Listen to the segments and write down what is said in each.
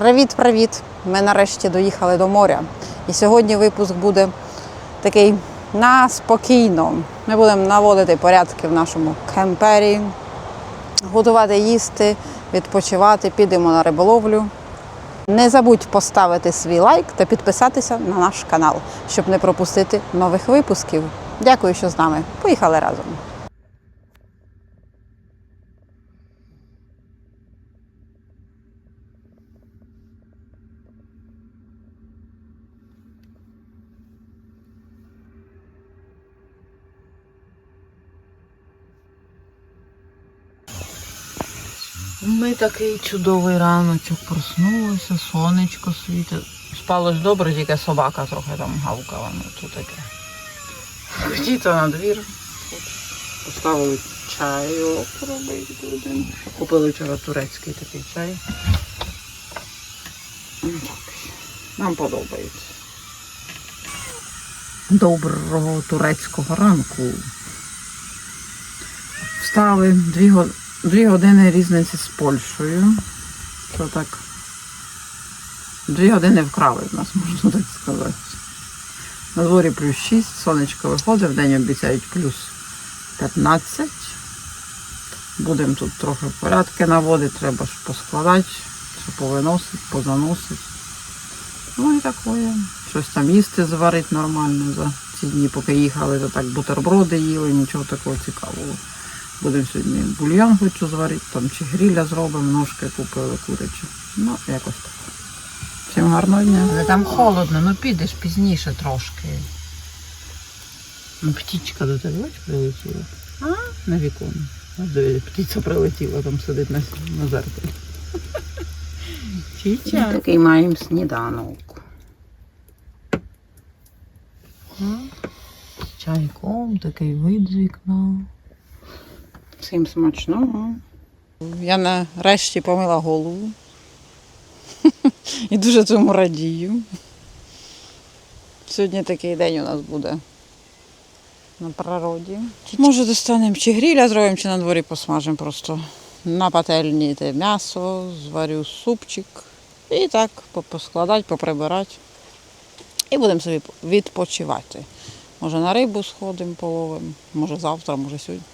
Привіт-привіт! Ми нарешті доїхали до моря. І сьогодні випуск буде такий на спокійно. Ми будемо наводити порядки в нашому кемпері, готувати їсти, відпочивати, підемо на риболовлю. Не забудь поставити свій лайк та підписатися на наш канал, щоб не пропустити нових випусків. Дякую, що з нами. Поїхали разом. Ми такий чудовий раночок проснулися, сонечко світить. Спалось добре, тільки собака трохи там гавкала, ну то таке. Хотіти на двір. Поставили робити будемо. Купили вчора турецький такий чай. Ну, Нам подобається. Доброго турецького ранку. Встали дві, го- дві години різниці з Польщею. Це так. Дві години вкрали в нас, можна так сказати. На дворі плюс 6, сонечко виходить, в день обіцяють плюс 15. Будемо тут трохи порядки наводити, треба ж поскладати, що повиносити, позаносити. Ну і таке. Щось там їсти зварити нормально за ці дні, поки їхали, то так бутерброди їли, нічого такого цікавого. Будемо сьогодні бульйон хочу зварити, там чи гріля зробимо, ножки купили курячі. Ну, якось так. Всім гарного дня. Але там холодно, ну підеш пізніше трошки. Ну, птічка до тебе бач, прилетіла. А? На диви, птиця прилетіла, там сидить на, на зеркалі. Чіча. Такий маємо сніданок. З чайком, такий вид з вікна. Всім смачного. Я нарешті помила голову. І дуже цьому радію. Сьогодні такий день у нас буде на природі. Може достанемо чи гріля зробимо, чи на дворі посмажемо просто. На пательні те м'ясо, зварю супчик. І так поскладати, поприбирати. І будемо собі відпочивати. Може на рибу сходимо, половимо, може завтра, може сьогодні.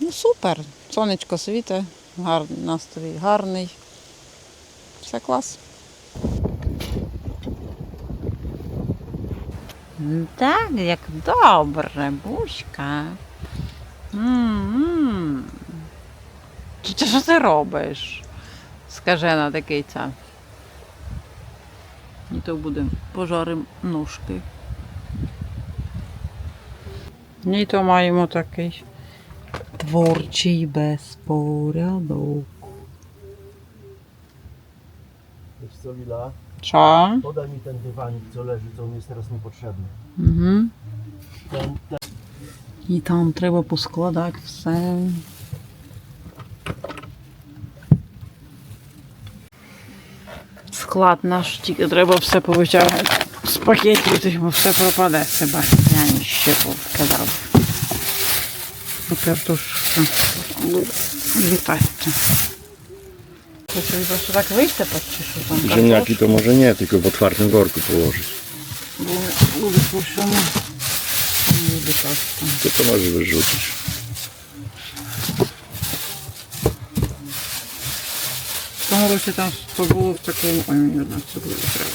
Ну супер. Сонечко світе, гар... настрій гарний. Все клас. Так, як добре. Чи що ти робиш? Скаже на такий ця. І то буде пожарим ножки. І то маємо такий творчий безпорядок. Wiesz co, Lila? Що? Podaj mi ten dywanik, co leży, co mi jest teraz niepotrzebny. Угу. Ten, ten. І там треба поскладати все. Склад наш, тільки треба все повитягувати з пакетів, тих, бо все пропаде. Себе я ще повкидав. Ну, Картошка буде літати. Хочеш просто так висипати, чи що там? Ziemniaki to może nie, tylko w otwartym worku położyć. Буде, буде всьому. Не літати там. To to możesz wyrzucić. В тому році там то було в такому. Ой, мені одна цибуля треба.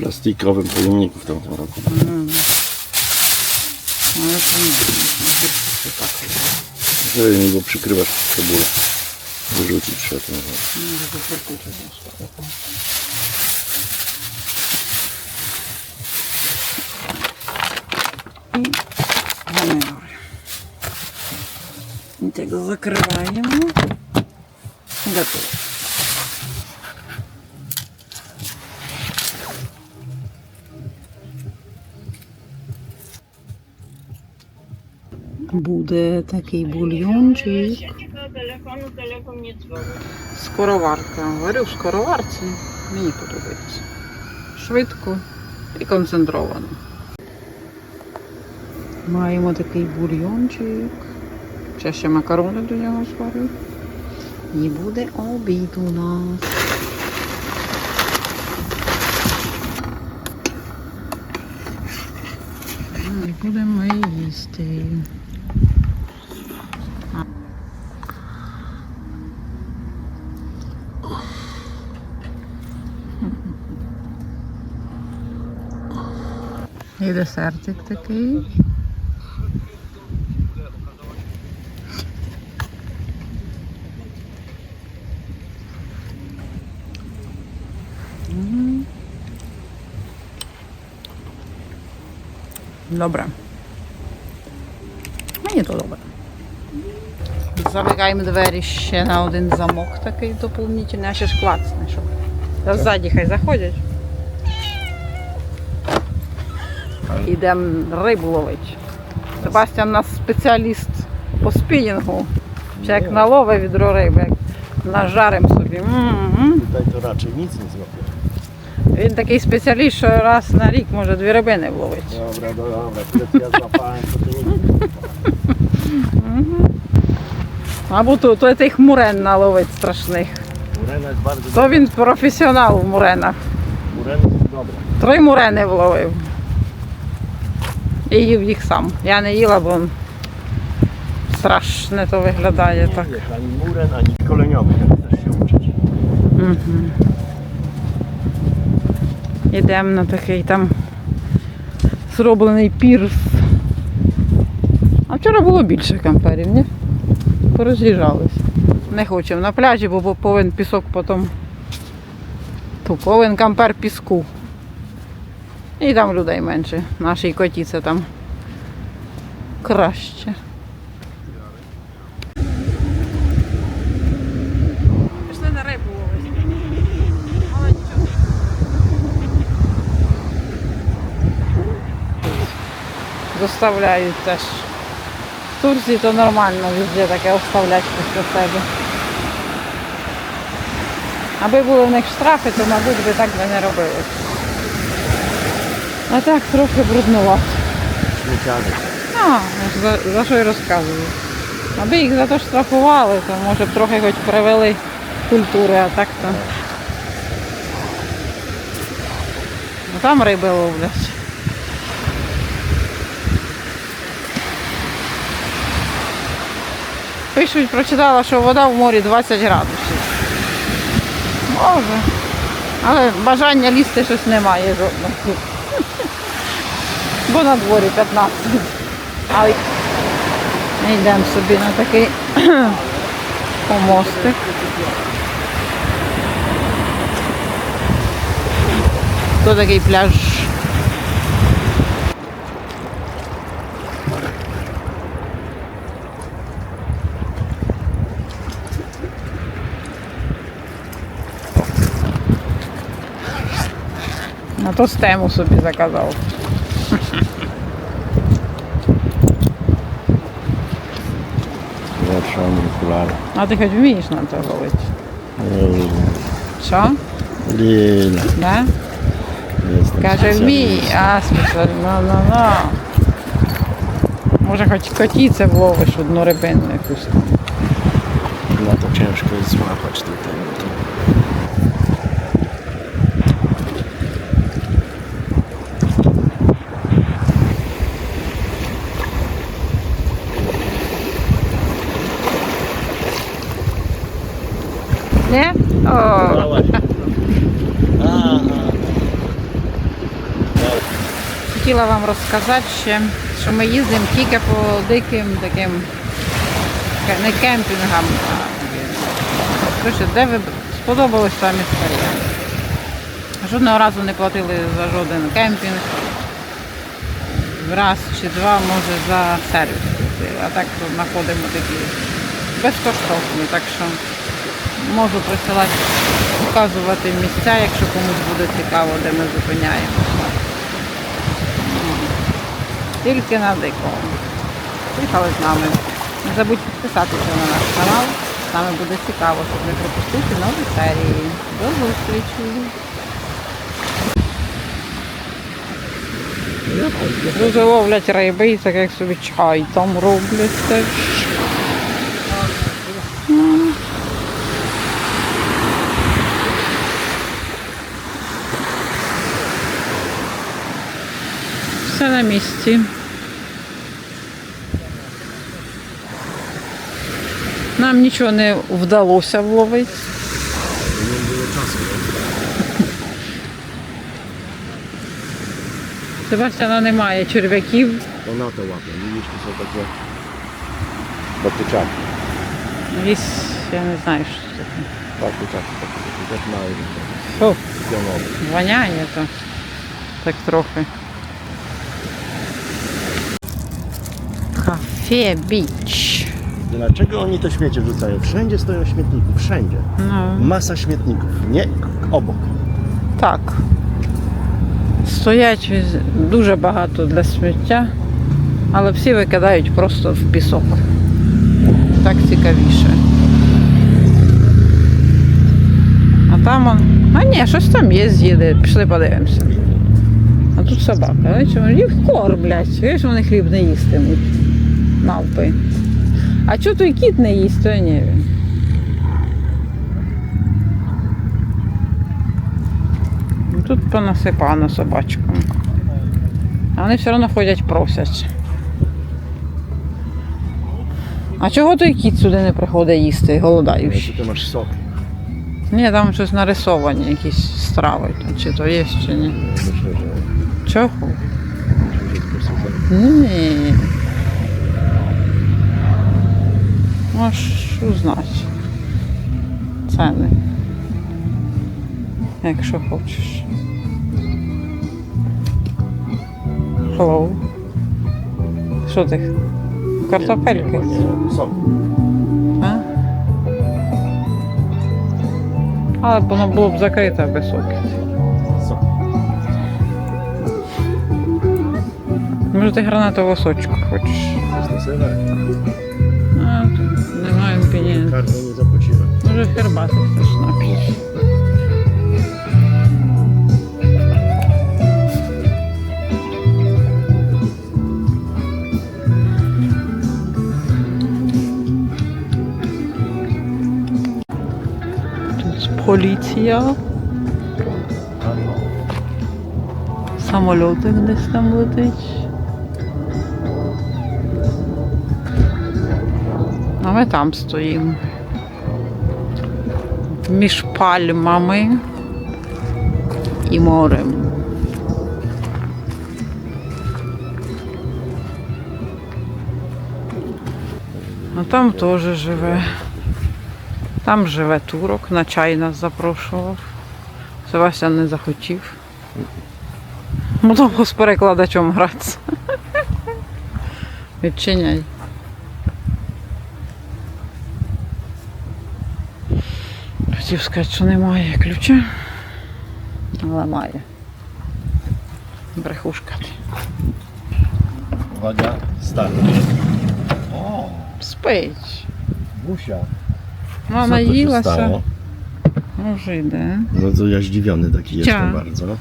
plastikowym pojemniku w tamtym roku. Mm. Ale to nie wiem, nie go przykrywasz w cebulę. Wyrzucić trzeba ten I pomiar. I tego zakrywają. Gotowe. Буде такий бульйончик. Скороварка. В скороварці. Мені подобається. Швидко і концентровано. Маємо такий бульйончик. Ще ще макарони до нього зварю. І буде обід у нас. І будемо їсти. І десертик такий. Добре. Мені то добре. Замикаємо двері ще на один замок такий доповнительний, а ще ж щоб. Та ззаді хай заходять. Йдемо рибу ловити. Себастьян у нас спеціаліст по спінінгу. Ще як наловить відро риби, як нажарим собі. М-м-м. Tutaj to raczej nic nie. Він такий спеціаліст, що раз на рік може дві рибини. Dobra, dobra, tyle co ja złapałem, to ty Або то, то тих мурен наловить страшних. Jest bardzo То він професіонал в муренах. Jest dobra. Три мурени вловив. І їв їх сам. Я не їла, бо страшне то виглядає так. muren, ani szkoleniowy, jak chcesz się uczyć. Йдемо на такий там зроблений пірс. А вчора було більше камперів, ні? Пороз'їжджались. Не хочемо на пляжі, бо повинен пісок потім. Ту повинен кампер піску. І там людей менше. Нашій коті це там краще. Доставляють теж. В Турції то нормально везде таке оставлять після себе. Аби були в них штрафи, то, мабуть, би так би не робили. А так трохи бруднувато. Śmieciary. А, за, за що й розказую. Аби їх за то штрафували, то може б трохи хоч привели культури, а так то. Ну там риби ловлять. Пишуть, прочитала, що вода в морі 20 градусів. Може. Але бажання лізти щось немає жодного. Бо на дворі 15. Але йдемо собі на такий помостик. Тут такий пляж. На то стему собі заказав. А ти хоч вмієш на це ловити? Що? Lila. Да? Каже, вмій, а спеціально, ну, ну, ну. Може хоч котіце вловиш одну рибину якусь там. No to ciężko jest złapać tutaj. Хотіла вам розказати ще, що ми їздимо тільки по диким таким не кемпінгам, а коротше, де ви сподобались самі старі. Жодного разу не платили за жоден кемпінг. Раз чи два, може, за сервіс. А так знаходимо такі безкоштовні. Так що можу присилати, показувати місця, якщо комусь буде цікаво, де ми зупиняємося. Тільки на дикому. Приїхали з нами. Не забудь підписатися на наш канал. З нами буде цікаво, щоб не пропустити нові серії. До зустрічі! Дуже ловлять риби і так як собі чай там роблять теж. На місці. Нам нічого не вдалося вловити. Себастьяна немає черв'яків. Вона то widzisz, to są takie patyczaki. Ліс, я не знаю, що це таке. Фу, pionowe. воняє то. Так трохи. Кафе Біч. Dlaczego oni to śmiecie wrzucają? Wszędzie stoją śmietniki, wszędzie. Ну, Masa śmietników, nie obok. так. Стоять віз- дуже багато для сміття, але всі викидають просто в пісок. Так цікавіше. А там он. А ні, щось там є з'їде. Пішли подивимося. А тут собака. Бачиш, вони їх кормлять. Видиш, вони хліб не їстимуть. Навпи. А чого той кіт не їсть, то я не знаю. Ну, Тут понасипано собачкам. А вони все одно ходять просять. А чого той кіт сюди не приходить їсти, голодаючий? Ty masz sok? Ні, там щось нарисовані, якісь страви, чи то є, чи ні. Чого? myślę, po prostu za- Ні. Ціни. Якщо хочеш. Hello. Що ти? Картопельки? А? Але воно було б закрите високе. Sok. Може ти гранатового сочку хочеш? herbatę nie zapłaciłem. Może herbatę chcesz napić? Policja. Samoloty gdzieś tam lecieć. A no my tam stoimy. Між пальмами і морем. А там теж живе. Там живе турок, на чай нас запрошував. Себастьян не захотів. Ну з перекладачом гратися. Відчиняй. Хотів сказати, що немає ключа. Але має. Брехушка ти. Uwaga, start. O, Спить. Busia. Mama Co tu się наїлася. stało? Може йде. No to ja zdziwiony taki Cia. jestem bardzo.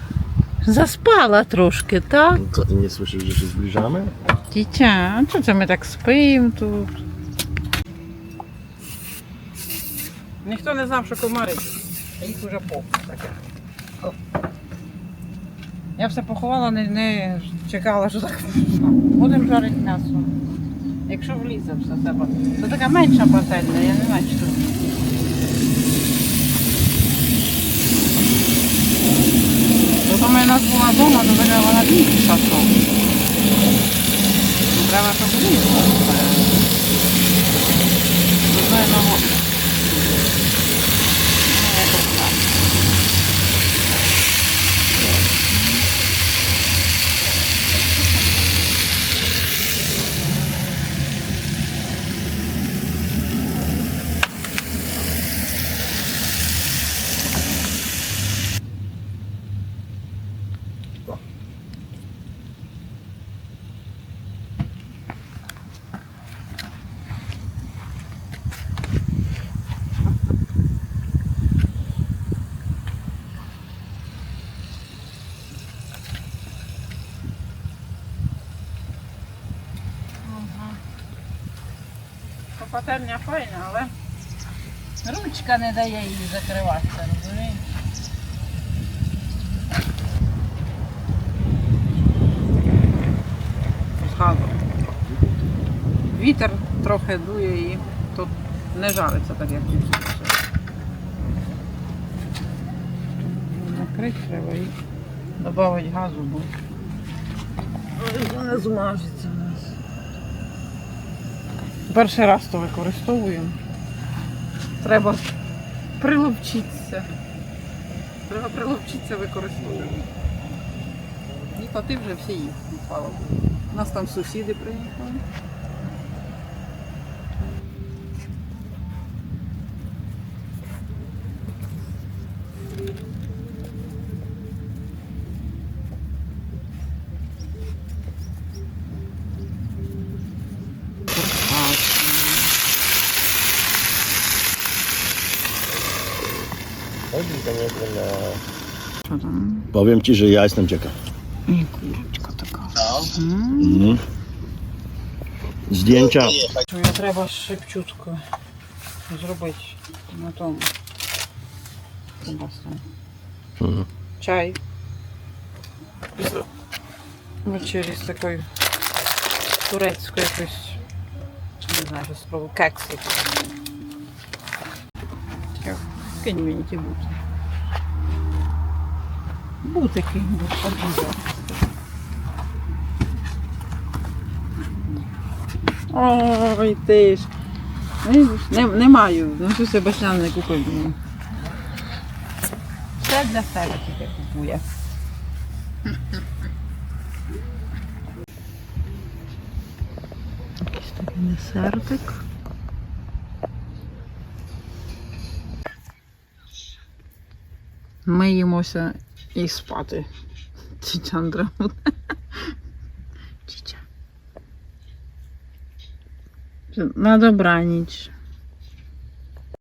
Заспала трошки, так? No Co, ty nie słyszysz, że się zbliżamy? Дитя, а чого це ми так спимо тут? Ніхто не знав, що комари. А їх уже повно таке. Я все поховала, не, не чекала, що так. Будемо жарити м'ясо. Якщо влізе все себе. Це така менша пательня, я не знаю, тут. Зато в нас була вдома, то така вона більша. Треба, щоб влізло. З ここか。пательня файна, але ручка не дає їй закриватися, розумієш? Вітер трохи дує і тут не жариться так, як тут. Накрити треба і додати газу, бо не змажеться. Перший раз то використовуємо. Треба приловчитися. Треба приловчитися використовувати. І ти вже всі їх, слава Богу. У нас там сусіди приїхали. Powiem ci, że ja jestem ciekaw. І курочка така. Mhm. Zdjęcia. Що мені треба шипчутку зробити на тому. Кубасу. Mhm. Чай. Вечері з такою турецькою якось. Не знаю, що спробую. Кекси. Чекай, Кинь мені ті бути. Бутики будуть обрізати. Ой, ти ж. Не, не маю. Ну що Себастьян не купив. Все для себе тільки купує. Якийсь такий десертик. Ми їмося i spady. Cicia Andra. Cicia. No dobra.